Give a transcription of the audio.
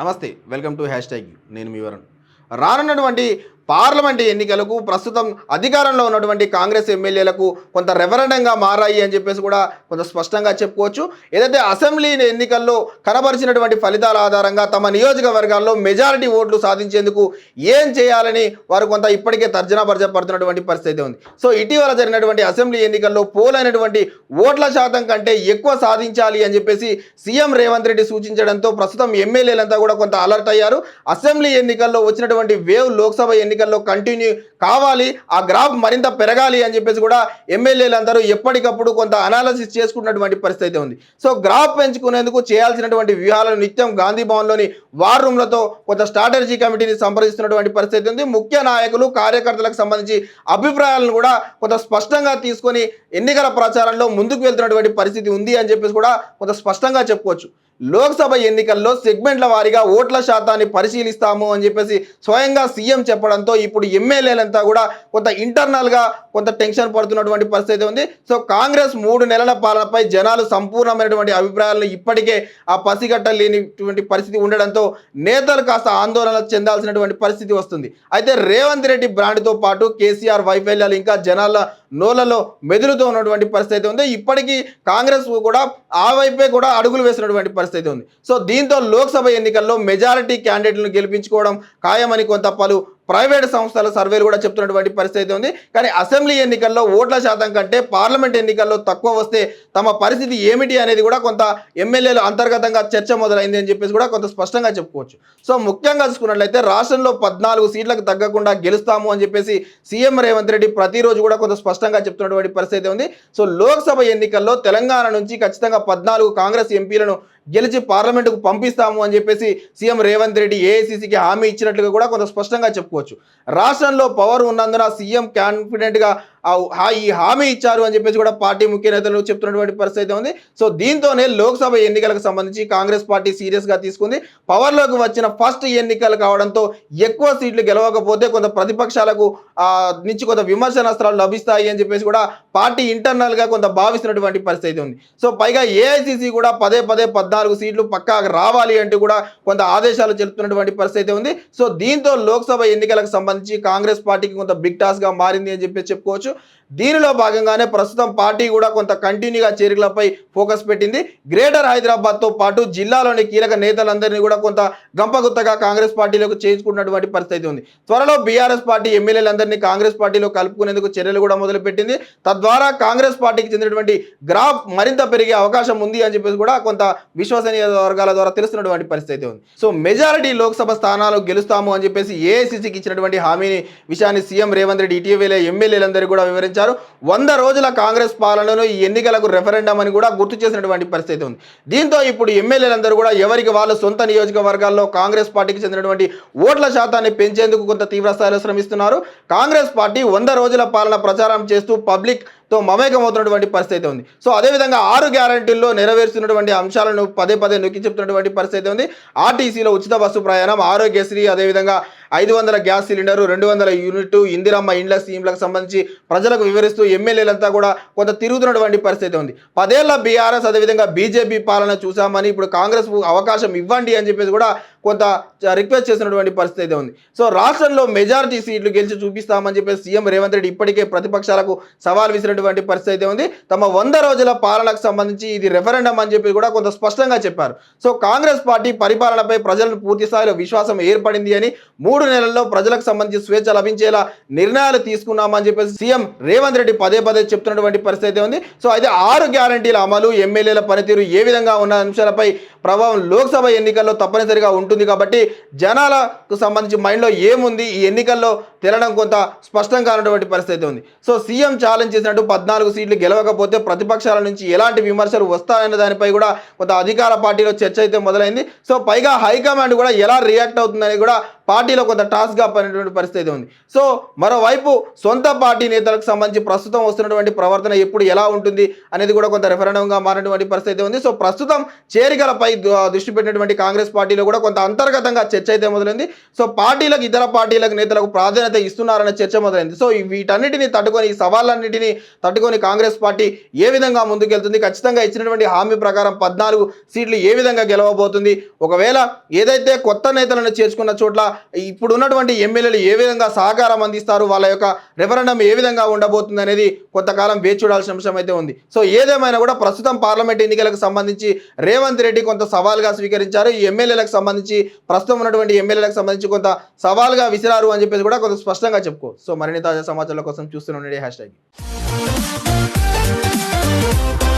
నమస్తే welcome to hash tag నేను మీ వరుణ్. రానున్నటువంటి పార్లమెంట్ ఎన్నికలకు ప్రస్తుతం అధికారంలో ఉన్నటువంటి కాంగ్రెస్ ఎమ్మెల్యేలకు కొంత రెఫరెండంగా మారాయి అని చెప్పేసి కూడా కొంత స్పష్టంగా చెప్పుకోవచ్చు. ఏదైతే అసెంబ్లీ ఎన్నికల్లో కనబరిచినటువంటి ఫలితాల ఆధారంగా తమ నియోజకవర్గాల్లో మెజారిటీ ఓట్లు సాధించేందుకు ఏం చేయాలని వారు కొంత ఇప్పటికే తర్జనా పరిస్థితి ఉంది. సో ఇటీవల జరిగినటువంటి అసెంబ్లీ ఎన్నికల్లో పోలైనటువంటి ఓట్ల శాతం కంటే ఎక్కువ సాధించాలి అని చెప్పేసి సీఎం రేవంత్ రెడ్డి సూచించడంతో ప్రస్తుతం ఎమ్మెల్యేలంతా కూడా కొంత అలర్ట్ అయ్యారు. అసెంబ్లీ ఎన్నికల్లో వచ్చినటువంటి వేవ్ లోక్సభ ఎన్నిక ఎన్నికల్లో కంటిన్యూ కావాలి ఆ గ్రాఫ్ మరింత పెరగాలి అని చెప్పేసి కూడా ఎమ్మెల్యేలు అందరూ ఎప్పటికప్పుడు కొంత అనాలసిస్ చేసుకున్నటువంటి పరిస్థితి ఉంది. సో గ్రాఫ్ పెంచుకునేందుకు చేయాల్సినటువంటి వ్యూహాలను నిత్యం గాంధీ భవన్లోని వార్ రూమ్లతో కొంత స్ట్రాటజీ కమిటీని సంప్రదిస్తున్నటువంటి పరిస్థితి ఉంది. ముఖ్య నాయకులు కార్యకర్తలకు సంబంధించి అభిప్రాయాలను కూడా కొంత స్పష్టంగా తీసుకొని ఎన్నికల ప్రచారంలో ముందుకు వెళ్తున్నటువంటి పరిస్థితి ఉంది అని చెప్పేసి కూడా కొంత స్పష్టంగా చెప్పుకోవచ్చు. లోక్సభ ఎన్నికల్లో సెగ్మెంట్ల వారీగా ఓట్ల శాతాన్ని పరిశీలిస్తాము అని చెప్పేసి స్వయంగా సీఎం చెప్పడంతో ఇప్పుడు ఎమ్మెల్యేలంతా కూడా కొంత ఇంటర్నల్గా కొంత టెన్షన్ పడుతున్నటువంటి పరిస్థితి ఉంది. సో కాంగ్రెస్ మూడు నెలల పాలనపై జనాలు సంపూర్ణమైనటువంటి అభిప్రాయాలను ఇప్పటికే ఆ పసిగట్టలేనిటువంటి పరిస్థితి ఉండడంతో నేతలు కాస్త ఆందోళన చెందాల్సినటువంటి పరిస్థితి వస్తుంది. అయితే రేవంత్ రెడ్డి బ్రాండ్తో పాటు కేసీఆర్ వైఫల్యాలు ఇంకా జనాల నోలలో మెదులుతూ ఉన్నటువంటి పరిస్థితి ఉంది. ఇప్పటికీ కాంగ్రెస్ కూడా ఆ వైపే కూడా అడుగులు వేసినటువంటి పరిస్థితి ఉంది. సో దీంతో లోక్సభ ఎన్నికల్లో మెజారిటీ క్యాండిడేట్లను గెలిపించుకోవడం ఖాయమని కొంత పలు ప్రైవేట్ సంస్థల సర్వేలు కూడా చెప్తున్నటువంటి పరిస్థితి ఉంది. కానీ అసెంబ్లీ ఎన్నికల్లో ఓట్ల శాతం కంటే పార్లమెంట్ ఎన్నికల్లో తక్కువ వస్తే తమ పరిస్థితి ఏమిటి అనేది కూడా కొంత ఎమ్మెల్యేలు అంతర్గతంగా చర్చ మొదలైంది అని చెప్పేసి కూడా కొంత స్పష్టంగా చెప్పుకోవచ్చు. సో ముఖ్యంగా చూసుకున్నట్లయితే రాష్ట్రంలో పద్నాలుగు సీట్లకు తగ్గకుండా గెలుస్తాము అని చెప్పేసి సీఎం రేవంత్ రెడ్డి ప్రతిరోజు కూడా కొంత స్పష్టంగా చెప్తున్నటువంటి పరిస్థితి ఉంది. సో లోక్సభ ఎన్నికల్లో తెలంగాణ నుంచి ఖచ్చితంగా పద్నాలుగు కాంగ్రెస్ ఎంపీలను గెలిచి పార్లమెంటుకు పంపిస్తాము అని చెప్పేసి సీఎం రేవంత్ రెడ్డి ఏఐసీసీకి హామీ ఇచ్చినట్లుగా కూడా కొంత స్పష్టంగా చెప్పుకోవచ్చు. రాష్ట్రంలో పవర్ ఉన్నందున సీఎం కాన్ఫిడెంట్గా ఈ హామీ ఇచ్చారు అని చెప్పేసి కూడా పార్టీ ముఖ్య నేతలు చెప్తున్నటువంటి పరిస్థితి ఉంది. సో దీంతోనే లోక్సభ ఎన్నికలకు సంబంధించి కాంగ్రెస్ పార్టీ సీరియస్గా తీసుకుంది. పవర్లోకి వచ్చిన ఫస్ట్ ఎన్నికలు కావడంతో ఎక్కువ సీట్లు గెలవకపోతే కొంత ప్రతిపక్షాలకు ఆ, నుంచి కొంత విమర్శనాస్త్రాలు లభిస్తాయి అని చెప్పేసి కూడా పార్టీ ఇంటర్నల్గా కొంత భావిస్తున్నటువంటి పరిస్థితి ఉంది. సో పైగా ఏఐసిసి కూడా పదే పదే పద్నాలుగు సీట్లు పక్కా రావాలి అంటూ కూడా కొంత ఆదేశాలు చెప్తున్నటువంటి పరిస్థితి ఉంది. సో దీంతో లోక్సభ ఎన్నికలకు సంబంధించి కాంగ్రెస్ పార్టీకి కొంత బిగ్ టాస్క్గా మారింది అని చెప్పి చెప్పుకోవచ్చు. దీనిలో భాగంగానే ప్రస్తుతం పార్టీ కూడా కొంత కంటిన్యూగా చేరికలపై ఫోకస్ పెట్టింది. గ్రేటర్ హైదరాబాద్తో పాటు జిల్లాలోని కీలక నేతలందరినీ కూడా కొంత గంపగుత్తగా కాంగ్రెస్ పార్టీలోకి చేర్చుకున్నటువంటి పరిస్థితి ఉంది. త్వరలో బీఆర్ఎస్ పార్టీ ఎమ్మెల్యేలందరినీ కాంగ్రెస్ పార్టీలో కలుపుకునేందుకు చర్యలు కూడా మొదలుపెట్టింది. తద్వారా కాంగ్రెస్ పార్టీకి చెందినటువంటి గ్రాఫ్ మరింత పెరిగే అవకాశం ఉంది అని చెప్పేసి కూడా కొంత విశ్వసనీయ వర్గాల ద్వారా తెలుస్తున్నటువంటి పరిస్థితి ఉంది. సో మెజారిటీ లోక్సభ స్థానాలు గెలుస్తాము అని చెప్పేసి ఏఐసీసీకి ఇచ్చినటువంటి హామీని విషయాన్ని సీఎం రేవంత్ రెడ్డి ఇటీవల ఎమ్మెల్యేలందరూ కూడా వివరించారు. వంద రోజుల కాంగ్రెస్ పాలనలో ఈ ఎన్నికలకు రెఫరెండం అని కూడా గుర్తు చేసినటువంటి పరిస్థితి ఉంది. దీంతో ఇప్పుడు ఎమ్మెల్యేలందరూ కూడా ఎవరికి వాళ్ళ సొంత నియోజకవర్గాల్లో కాంగ్రెస్ పార్టీకి చెందినటువంటి ఓట్ల శాతాన్ని పెంచేందుకు కొంత తీవ్ర స్థాయిలో శ్రమిస్తున్నారు. కాంగ్రెస్ పార్టీ వంద రోజుల పాలన ప్రచారం చేస్తూ పబ్లిక్ తో మమేకమవుతున్నటువంటి పరిస్థితి ఉంది. సో అదేవిధంగా ఆరు గ్యారంటీల్లో నెరవేరుస్తున్నటువంటి అంశాలను పదే పదే నొక్కి చెప్తున్నటువంటి పరిస్థితి ఉంది. ఆర్టీసీలో ఉచిత బస్సు ప్రయాణం ఆరోగ్యశ్రీ అదేవిధంగా ఐదు వందల గ్యాస్ సిలిండరు రెండు వందల యూనిట్ ఇందిరమ్మ ఇండ్ల స్కీమ్లకు సంబంధించి ప్రజలకు వివరిస్తూ ఎమ్మెల్యేలంతా కూడా కొంత తిరుగుతున్నటువంటి పరిస్థితి ఉంది. పదేళ్ళ బీఆర్ఎస్ అదేవిధంగా బీజేపీ పాలన చూసామని ఇప్పుడు కాంగ్రెస్ అవకాశం ఇవ్వండి అని చెప్పేసి కూడా కొంత రిక్వెస్ట్ చేసినటువంటి పరిస్థితి ఉంది. సో రాష్ట్రంలో మెజారిటీ సీట్లు గెలిచి చూపిస్తామని చెప్పేసి సీఎం రేవంత్ రెడ్డి ఇప్పటికే ప్రతిపక్షాలకు సవాల్ విసినటువంటి పరిస్థితి ఉంది. తమ వంద రోజుల పాలనకు సంబంధించి ఇది రెఫరెండం అని చెప్పి కూడా కొంత స్పష్టంగా చెప్పారు. సో కాంగ్రెస్ పార్టీ పరిపాలనపై ప్రజలను పూర్తి స్థాయిలో విశ్వాసం ఏర్పడింది అని మూడు నెలల్లో ప్రజలకు సంబంధించి స్వేచ్ఛ లభించేలా నిర్ణయాలు తీసుకున్నామని చెప్పేసి సీఎం రేవంత్ రెడ్డి పదే పదే చెప్తున్నటువంటి పరిస్థితి ఉంది. సో అయితే ఆరు గ్యారంటీల అమలు ఎమ్మెల్యేల పనితీరు ఏ విధంగా ఉన్న అంశాలపై ప్రభావం లోక్సభ ఎన్నికల్లో తప్పనిసరిగా ఉంటుంది కాబట్టి జనాలకు సంబంధించి మైండ్లో ఏముంది? ఈ ఎన్నికల్లో తెలడం కొంత స్పష్టం కానటువంటి పరిస్థితి ఉంది. సో సీఎం ఛాలెంజ్ చేసినట్టు పద్నాలుగు సీట్లు గెలవకపోతే ప్రతిపక్షాల నుంచి ఎలాంటి విమర్శలు వస్తాయనే దానిపై కూడా కొంత అధికార పార్టీలో చర్చ అయితే మొదలైంది. సో పైగా హైకమాండ్ కూడా ఎలా రియాక్ట్ అవుతుందని కూడా పార్టీలో కొంత టాస్క్గా పడినటువంటి పరిస్థితి ఉంది. సో మరోవైపు సొంత పార్టీ నేతలకు సంబంధించి ప్రస్తుతం వస్తున్నటువంటి ప్రవర్తన ఎప్పుడు ఎలా ఉంటుంది అనేది కూడా కొంత రెఫరెండంగా మారినటువంటి పరిస్థితి ఉంది. సో ప్రస్తుతం చేరికలపై దు- దృష్టి పెట్టినటువంటి కాంగ్రెస్ పార్టీలో కూడా కొంత అంతర్గతంగా చర్చ అయితే మొదలైంది. సో పార్టీలకు ఇతర పార్టీలకు నేతలకు ప్రాధాన్యత ఇస్తున్నారనే చర్చ మొదలైంది. సో వీటన్నిటిని తట్టుకొని ఈ సవాళ్ళన్నింటినీ తట్టుకొని కాంగ్రెస్ పార్టీ ఏ విధంగా ముందుకెళ్తుంది ఖచ్చితంగా ఇచ్చినటువంటి హామీ ప్రకారం పద్నాలుగు సీట్లు ఏ విధంగా గెలవబోతుంది ఒకవేళ ఏదైతే కొత్త నేతలను చేర్చుకున్న చోట్ల ఇప్పుడు ఉన్నటువంటి ఎమ్మెల్యేలు ఏ విధంగా సహకారం అందిస్తారు? వాళ్ళ యొక్క రెఫరెండం ఏ విధంగా ఉండబోతుంది అనేది కొంతకాలం వేచి చూడాల్సిన అంశం అయితే ఉంది. సో ఏదేమైనా కూడా ప్రస్తుతం పార్లమెంట్ ఎన్నికలకు సంబంధించి రేవంత్ రెడ్డి కొంత సవాల్గా స్వీకరించారు. ఈ ఎమ్మెల్యేలకు సంబంధించి ప్రస్తుతం ఉన్నటువంటి ఎమ్మెల్యేలకు సంబంధించి కొంత సవాల్గా విసిరారు అని చెప్పేసి కూడా కొంత స్పష్టంగా చెప్పుకో. సో మరిన్ని తాజా సమాచారాల కోసం చూస్తూనే హ్యాష్ ట్యాగ్ #E.